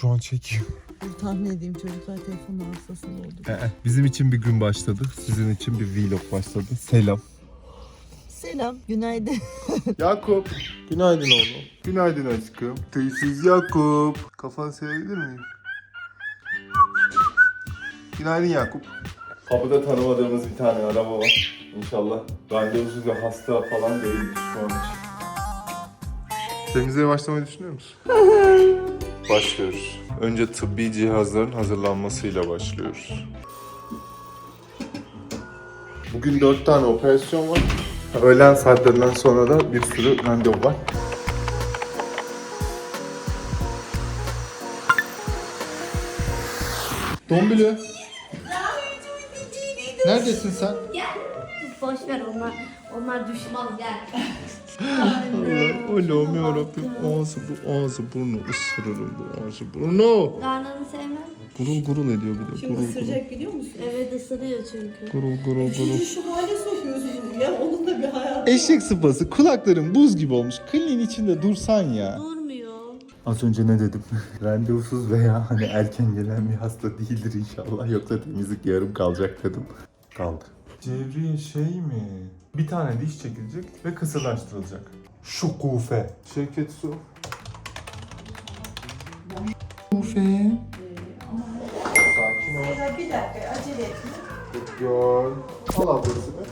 Şu an çekiyor. Dur tahmin edeyim çocuklar telefon hastası oldu. Ee, Bizim için bir gün başladı. Sizin için bir vlog başladı. Selam. Selam, günaydın. Yakup. Günaydın oğlum. Günaydın aşkım. Teysiz Yakup. Kafanı sevebilir miyim? Günaydın Yakup. Kapıda tanımadığımız bir tane araba var. İnşallah randevusuz ve hasta falan değildir şu an için. Temizliğe başlamayı düşünüyor musun? Başlıyoruz. Önce tıbbi cihazların hazırlanmasıyla başlıyoruz. Bugün dört tane operasyon var. Öğlen saatlerinden sonra da bir sürü randevu var. Dombili. Neredesin sen? Boş ver onlar. Onlar düşmez gel. Allah'ım yarabbim. Ağzı bu ağzı burnu ısırırım bu ağzı burnu. Karnını sevmem. Gurul gurul ediyor bir de. Şimdi Gurul gurul. ısıracak biliyor musun? Evet ısırıyor çünkü. Gurul gurul gurul. Çocuğu şu hale sokuyorsunuz ya. Onun da bir hayatı Eşek sıpası kulakların buz gibi olmuş. Kliniğin içinde dursan ya. Durmuyor. Az önce ne dedim? Randevusuz veya hani erken gelen bir hasta değildir inşallah. Yoksa temizlik yarım kalacak dedim. Kaldı. Cevriye şey mi? Bir tane diş çekilecek ve kısırlaştırılacak. Şu kufe. Şevket Su. Kufe. Sakin ol. Bir dakika acele etme. Gel. Al ablası be.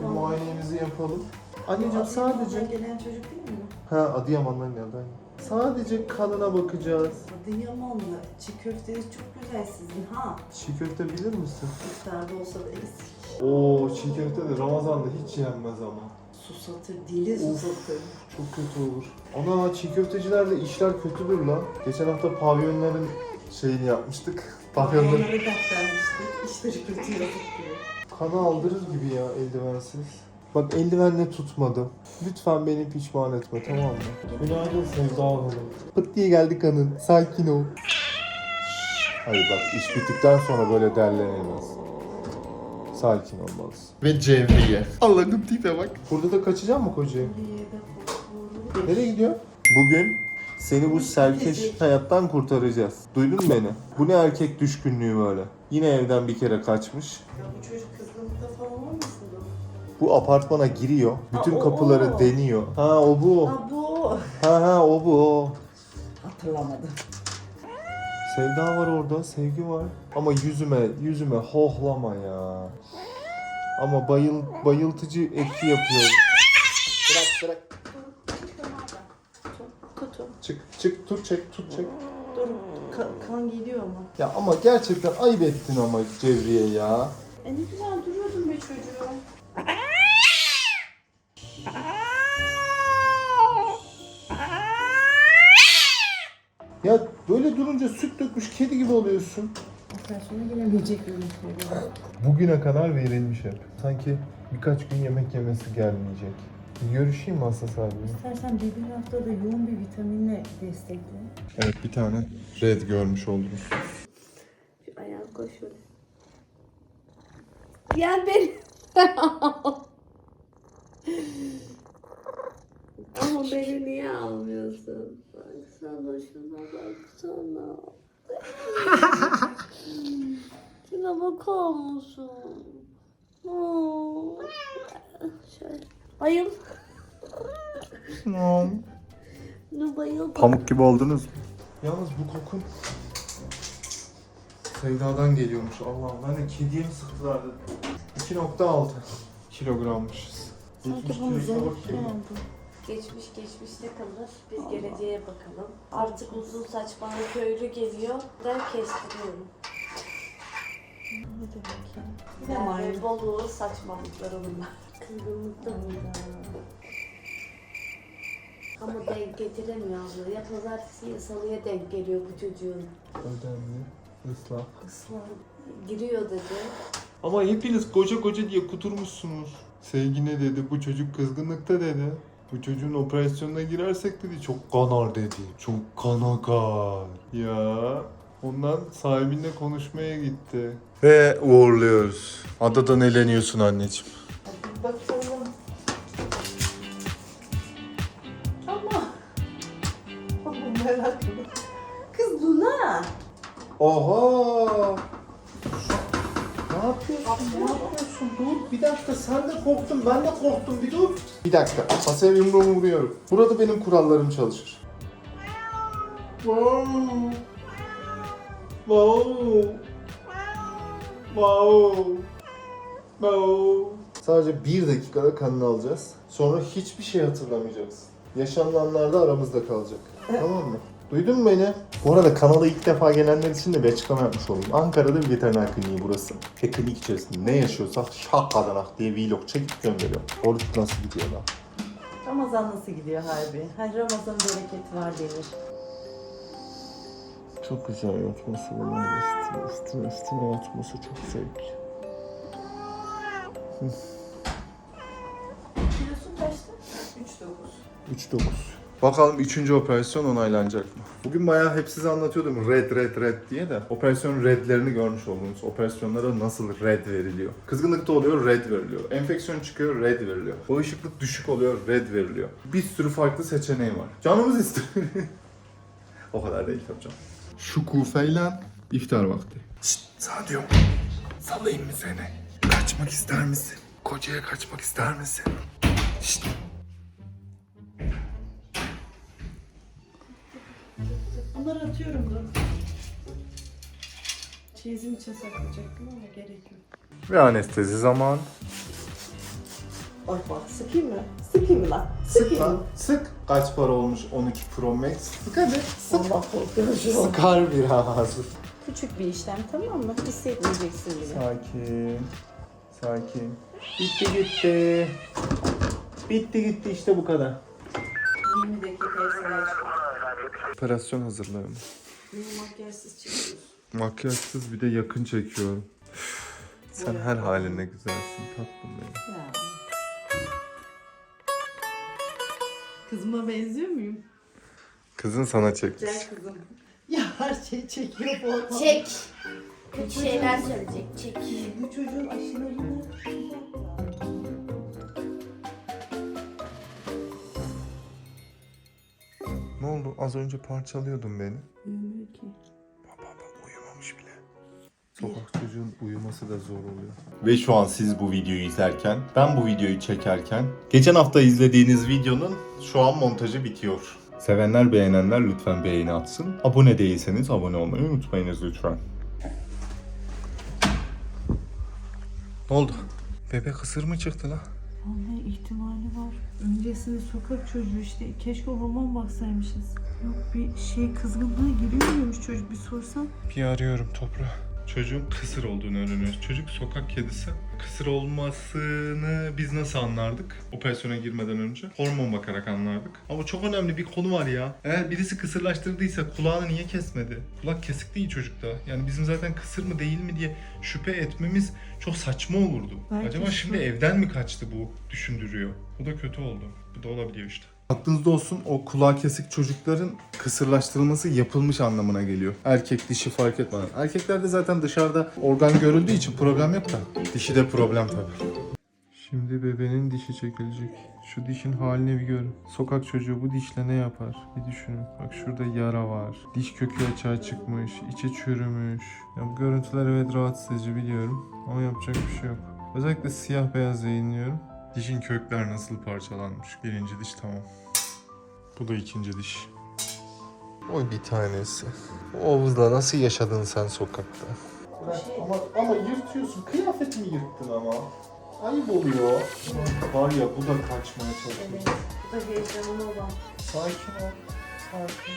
Bir muayenemizi yapalım. Anneciğim sadece... gelen çocuk değil mi? Ha Adıyaman'dan geldi. aynen. Sadece kanına bakacağız. Adıyamanlı çiğ köfteniz çok güzel sizin ha. Çiğ köfte bilir misin? İftarda olsa da eksik. Oo çiğ köfte de Ramazan'da hiç yenmez ama. Susatır, dili Of. susatır. Çok kötü olur. Ana çiğ köftecilerde işler kötüdür lan. Geçen hafta pavyonların şeyini yapmıştık. Pavyonların Onları kaptanmıştık. İşleri kötü yazık diyor. kanı aldırır gibi ya eldivensiz. Bak eldivenle tutmadım. Lütfen beni pişman etme tamam mı? Günaydın Sevda Hanım. Pıt diye geldi kanın. Sakin ol. Hayır bak iş bittikten sonra böyle derlenemez. Sakin olmalısın. Ve Cevriye. Allah'ım tipe bak. Burada da kaçacak mı kocaya? Nereye gidiyor? Bugün seni bu serkeş hayattan kurtaracağız. Duydun mu beni? Bu ne erkek düşkünlüğü böyle? Yine evden bir kere kaçmış. Ya bu çocuk kızgınlıkta falan olmasın da? Bu apartmana giriyor. Bütün Ha, o, kapıları o. deniyor. Ha o bu. Ha bu. Ha ha o bu. Hatırlamadım. Sevda var orada, sevgi var. Ama yüzüme, yüzüme hohlama ya. Ama bayıl, bayıltıcı etki yapıyor. Bırak bırak. Çık çık tut çek tut çek. Dur ka- kan geliyor ama. Ya ama gerçekten ayıp ettin ama Cevriye ya. E ne güzel duruyordun Ya böyle durunca süt dökmüş kedi gibi oluyorsun. Operasyona görüntüleri. Bugüne kadar verilmiş hep. Sanki birkaç gün yemek yemesi gelmeyecek. Görüşeyim mi hasta sahibiyle? İstersen bir bir haftada yoğun bir vitaminle destekle. Evet bir tane red görmüş oldunuz. Şu ayağı koy şöyle. Yen beni. Ama beni niye almıyorsun? Baksana şuna baksana. şuna bakar mısın? Oo. Şöyle. Bayıl. Ne bayıl. Pamuk gibi oldunuz mu? Yalnız bu kokun Sevdadan geliyormuş Allah'ım. Ben de kediye mi sıktılar dedim. 2.6 kilogrammışız. Sanki 70 bunu bakayım. oldu. Geçmiş geçmişte kalır. Biz geleceğe bakalım. Artık uzun saç bana köylü geliyor. Ben kestiriyorum. Ne demek ya? Bir de Yani. Bolu saçmalıkları bunlar. Kızgınlıkta Ama denk getiremiyor abla. Ya pazartesi ya salıya denk geliyor bu çocuğun. Ödemli, ıslak. Islan giriyor dedi. Ama hepiniz koca koca diye kuturmuşsunuz. Sevgi ne dedi? Bu çocuk kızgınlıkta dedi. Bu çocuğun operasyonuna girersek dedi çok kanar dedi. Çok kan akar. Ya ondan sahibinle konuşmaya gitti. Ve uğurluyoruz. Adadan eleniyorsun anneciğim. Hadi bakalım. Ama. Ama meraklı. Kız Luna. Oha! Yapıyorsun? Ne yapıyorsun? Dur bir dakika sen de korktun ben de korktum bir dur. Bir dakika masaya yumruğumu vuruyorum. Burada benim kurallarım çalışır. Wow. Wow. Wow. Wow. Sadece bir dakikada kanını alacağız. Sonra hiçbir şey hatırlamayacaksın. Yaşanılanlar da aramızda kalacak. Tamam mı? Duydun mu beni? Bu arada kanala ilk defa gelenler için de bir açıklama yapmış olayım. Ankara'da bir veteriner kliniği burası. Ve klinik içerisinde ne yaşıyorsak şakadanak diye vlog çekip gönderiyorum. Oruç nasıl gidiyor lan? Ramazan nasıl gidiyor harbi? Her Ramazan bereketi var denir. Çok güzel yatması bunun üstüne üstüne üstüne yatması çok zevkli. Kilosu kaçtı? 3.9. 3-9. Bakalım 3. operasyon onaylanacak mı? Bugün bayağı hep size anlatıyordum red red red diye de operasyon redlerini görmüş oldunuz. Operasyonlara nasıl red veriliyor? Kızgınlıkta oluyor red veriliyor. Enfeksiyon çıkıyor red veriliyor. Bağışıklık düşük oluyor red veriliyor. Bir sürü farklı seçeneği var. Canımız istiyor. o kadar değil tabii canım. Şu kufeyle iftar vakti. Şşt diyorum. Salayım mı seni? Kaçmak ister misin? Kocaya kaçmak ister misin? Şşt. Bunları atıyorum da. Çeyizim için saklayacaktım ama gerek yok. Ve anestezi zaman. Bak bak sıkayım mı? Sıkayım mı lan? Sık Sıkayım lan. mı? Sık. Kaç para olmuş 12 Pro Max? Sık hadi. Allah korkuyorum şu an. Sıkar biraz. Küçük bir işlem tamam mı? Hissetmeyeceksin bile. Sakin. Sakin. Bitti gitti. Bitti gitti işte bu kadar. 20 dakikaya sana Operasyon hazırlığı mı? Makyajsız çıkıyoruz. Makyajsız bir de yakın çekiyorum. Sen her haline güzelsin tatlım benim. Ya. Kızıma benziyor muyum? Kızın sana çekmiş. Gel kızım. Ya her şey çekiyor bu adam. Çek. Kötü şeyler söyleyecek. Çek. Bu çocuğun aşılarını Az önce parçalıyordun beni. Uyumuyor ki. Baba baba uyumamış bile. Sokak çocuğun uyuması da zor oluyor. Ve şu an siz bu videoyu izlerken, ben bu videoyu çekerken, geçen hafta izlediğiniz videonun şu an montajı bitiyor. Sevenler beğenenler lütfen beğeni atsın. Abone değilseniz abone olmayı unutmayınız lütfen. Ne oldu? Bebek kısır mı çıktı lan? Vallahi ihtimali var. Öncesinde sokak çocuğu işte. Keşke hormon baksaymışız. Yok bir şey kızgınlığa giriyor muymuş çocuk bir sorsam. Bir arıyorum toprağı. Çocuğun kısır olduğunu öğreniyoruz. Çocuk sokak kedisi. Kısır olmasını biz nasıl anlardık? Operasyona girmeden önce. Hormon bakarak anlardık. Ama çok önemli bir konu var ya. Eğer birisi kısırlaştırdıysa kulağını niye kesmedi? Kulak kesik değil çocukta. Yani bizim zaten kısır mı değil mi diye şüphe etmemiz çok saçma olurdu. Belki Acaba şimdi evden mi kaçtı bu düşündürüyor. Bu da kötü oldu. Bu da olabiliyor işte. Aklınızda olsun o kulağı kesik çocukların kısırlaştırılması yapılmış anlamına geliyor. Erkek dişi fark etmeden. Erkeklerde zaten dışarıda organ görüldüğü için problem yok da dişi de problem tabii. Şimdi bebeğin dişi çekilecek. Şu dişin halini bir görün. Sokak çocuğu bu dişle ne yapar? Bir düşünün. Bak şurada yara var. Diş kökü açığa çıkmış. içi çürümüş. Ya bu görüntüler evet rahatsız edici biliyorum. Ama yapacak bir şey yok. Özellikle siyah beyaz yayınlıyorum. Dişin kökler nasıl parçalanmış? Birinci diş tamam. Bu da ikinci diş. Oy bir tanesi. O Oğuz'la nasıl yaşadın sen sokakta? Ama, ama yırtıyorsun. Kıyafetimi yırttın ama. Ayıp oluyor. Var ya bu da kaçmaya çalışıyor. Evet. Bu da heyecanlı olan. Sakin ol. Sakin.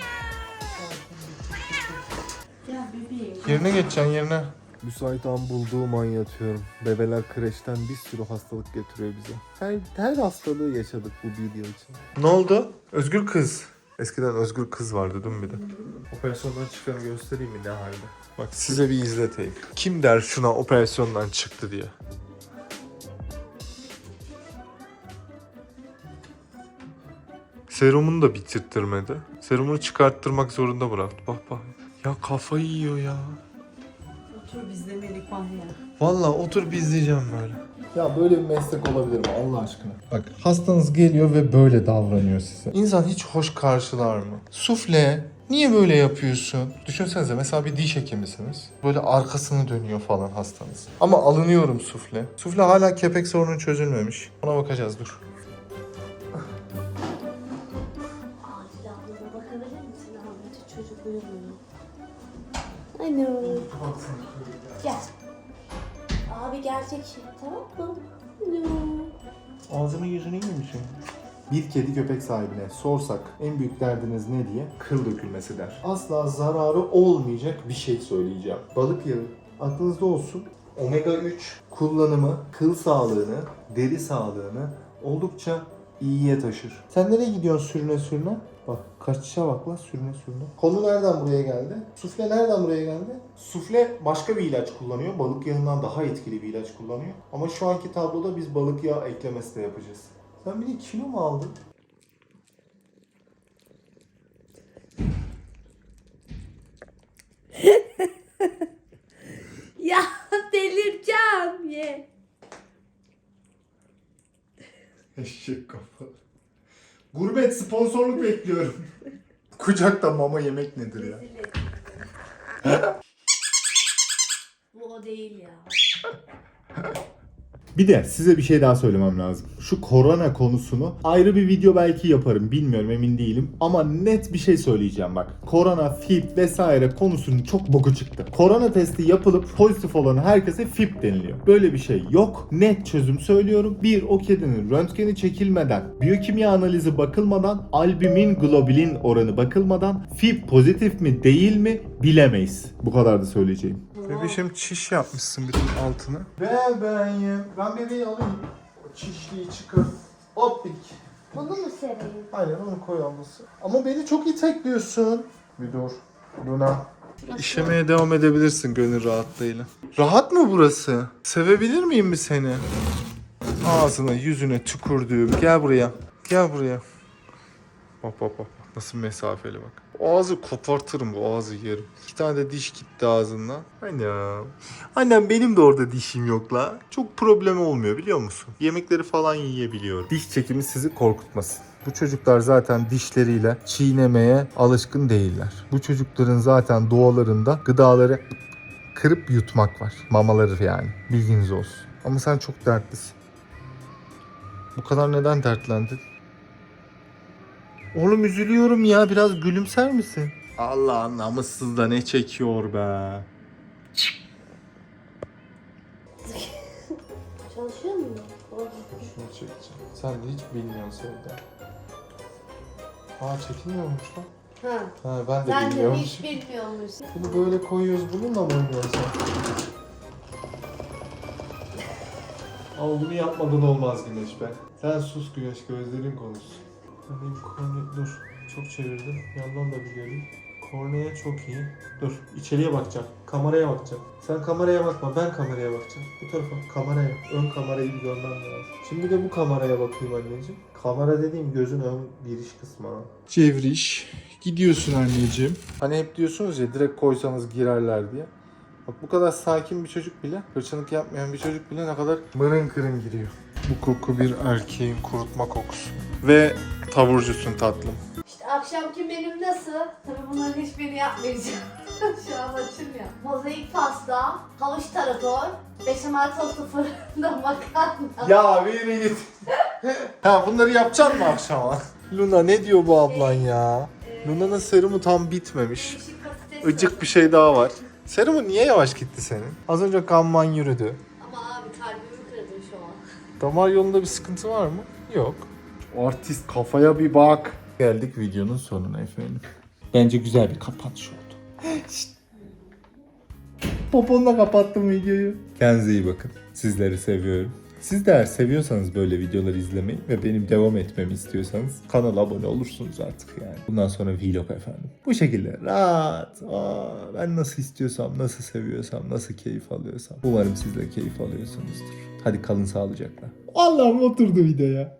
Gel bebeğim. Yerine geçeceksin yerine. Müsait an bulduğum an yatıyorum. Bebeler kreşten bir sürü hastalık getiriyor bize. Her, her hastalığı yaşadık bu video için. Ne oldu? Özgür kız. Eskiden Özgür kız vardı değil mi bir de? Operasyondan çıkanı göstereyim mi ne halde? Bak size bir izleteyim. Kim der şuna operasyondan çıktı diye. Serumunu da bitirttirmedi. Serumunu çıkarttırmak zorunda bıraktı. Bak bak. Ya kafayı yiyor ya. Otur bizlemelik mahya. Vallahi otur bir izleyeceğim böyle. Ya böyle bir meslek olabilir mi Allah aşkına? Bak hastanız geliyor ve böyle davranıyor size. İnsan hiç hoş karşılar mı? Sufle Niye böyle yapıyorsun? Düşünsenize mesela bir diş hekimisiniz. Böyle arkasını dönüyor falan hastanız. Ama alınıyorum sufle. Sufle hala kepek sorunu çözülmemiş. Ona bakacağız dur. Acil ablana bakabilir misin Ahmet'e? Çocuk uyumuyor. Ano. Gel. Abi gelecek şimdi tamam mı? Ağzını yüzünü iyi misin? Bir kedi köpek sahibine sorsak en büyük derdiniz ne diye kıl dökülmesi der. Asla zararı olmayacak bir şey söyleyeceğim. Balık yağı aklınızda olsun. Omega 3 kullanımı kıl sağlığını, deri sağlığını oldukça iyiye taşır. Sen nereye gidiyorsun sürüne sürüne? Bak kaçışa bak lan sürüne sürüne. Konu nereden buraya geldi? Sufle nereden buraya geldi? Sufle başka bir ilaç kullanıyor. Balık yağından daha etkili bir ilaç kullanıyor. Ama şu anki tabloda biz balık yağı eklemesi de yapacağız. Sen bir de kilo mu aldın? Ya delireceğim ye. Eşek kafa. Gurbet sponsorluk bekliyorum. Kucakta mama yemek nedir ya? Bu o değil ya. Bir de size bir şey daha söylemem lazım. Şu korona konusunu ayrı bir video belki yaparım bilmiyorum emin değilim. Ama net bir şey söyleyeceğim bak. Korona, FIP vesaire konusunun çok boku çıktı. Korona testi yapılıp pozitif olan herkese FIP deniliyor. Böyle bir şey yok. Net çözüm söylüyorum. Bir o kedinin röntgeni çekilmeden, biyokimya analizi bakılmadan, albumin globulin oranı bakılmadan FIP pozitif mi değil mi bilemeyiz. Bu kadar da söyleyeceğim. Bebişim çiş yapmışsın bütün altına. Bebeğim. Ben bebeği alayım. O çişliği çıkar. Hoppik. Bunu mu sereyim? Aynen onu koy alması. Ama beni çok itekliyorsun. Bir dur. Luna. İşemeye devam edebilirsin gönül rahatlığıyla. Rahat mı burası? Sevebilir miyim mi seni? Ağzına yüzüne tükürdüğüm. Gel buraya. Gel buraya. Bak bak bak. Nasıl mesafeli bak. Ağzı kopartırım bu ağzı yerim. İki tane de diş gitti ağzından. Annem. Annem benim de orada dişim yok la. Çok problem olmuyor biliyor musun? Yemekleri falan yiyebiliyorum. Diş çekimi sizi korkutmasın. Bu çocuklar zaten dişleriyle çiğnemeye alışkın değiller. Bu çocukların zaten doğalarında gıdaları kırıp yutmak var. Mamaları yani. Bilginiz olsun. Ama sen çok dertlisin. Bu kadar neden dertlendin? Oğlum üzülüyorum ya biraz gülümser misin? Allah namussuz da ne çekiyor be. Çalışıyor mu? Orada. Şunu çekeceğim. Sen de hiç bilmiyorsun Sevda. Aa çekilmiyormuş lan. Ha. Ha ben de Sen de bilmiyorum. hiç bilmiyormuşsun. Bunu böyle koyuyoruz bununla mı oynuyorsun sen? Ama bunu yapmadan olmaz Güneş be. Sen sus Güneş gözlerin konuşsun. Benim korne... Dur. Çok çevirdim. Yandan da bir göreyim. Kornea çok iyi. Dur. içeriye bakacağım. Kameraya bakacağım. Sen kameraya bakma. Ben kameraya bakacağım. Bu tarafa. Kameraya. Ön kamerayı bir görmem lazım. Şimdi de bu kameraya bakayım anneciğim. Kamera dediğim gözün ön giriş kısmı. ha. Cevriş. Gidiyorsun anneciğim. Hani hep diyorsunuz ya direkt koysanız girerler diye. Bak bu kadar sakin bir çocuk bile, hırçınlık yapmayan bir çocuk bile ne kadar mırın kırın giriyor. Bu koku bir erkeğin kurutma kokusu. Ve taburcusun tatlım. İşte akşamki menüm nasıl? Tabii bunların hiçbirini yapmayacağım. Şu an açım ya. Mozaik pasta, havuç tarator, beşamel tostu fırında makarna. Ya bir git. ha bunları yapacaksın mı akşama? Luna ne diyor bu ablan ya? Luna'nın serumu tam bitmemiş. Patates Icık bir şey daha var. Serumu niye yavaş gitti senin? Az önce kanman yürüdü. Ama abi kalbimi kırdın şu an. Damar yolunda bir sıkıntı var mı? Yok. Artist kafaya bir bak. Geldik videonun sonuna efendim. Bence güzel bir kapanış oldu. Poponla kapattım videoyu. Kendinize iyi bakın. Sizleri seviyorum. Siz de eğer seviyorsanız böyle videoları izlemeyi ve benim devam etmemi istiyorsanız kanala abone olursunuz artık yani. Bundan sonra vlog efendim. Bu şekilde rahat. Aa, ben nasıl istiyorsam, nasıl seviyorsam, nasıl keyif alıyorsam. Umarım siz de keyif alıyorsunuzdur. Hadi kalın sağlıcakla. Allah'ım oturdu videoya.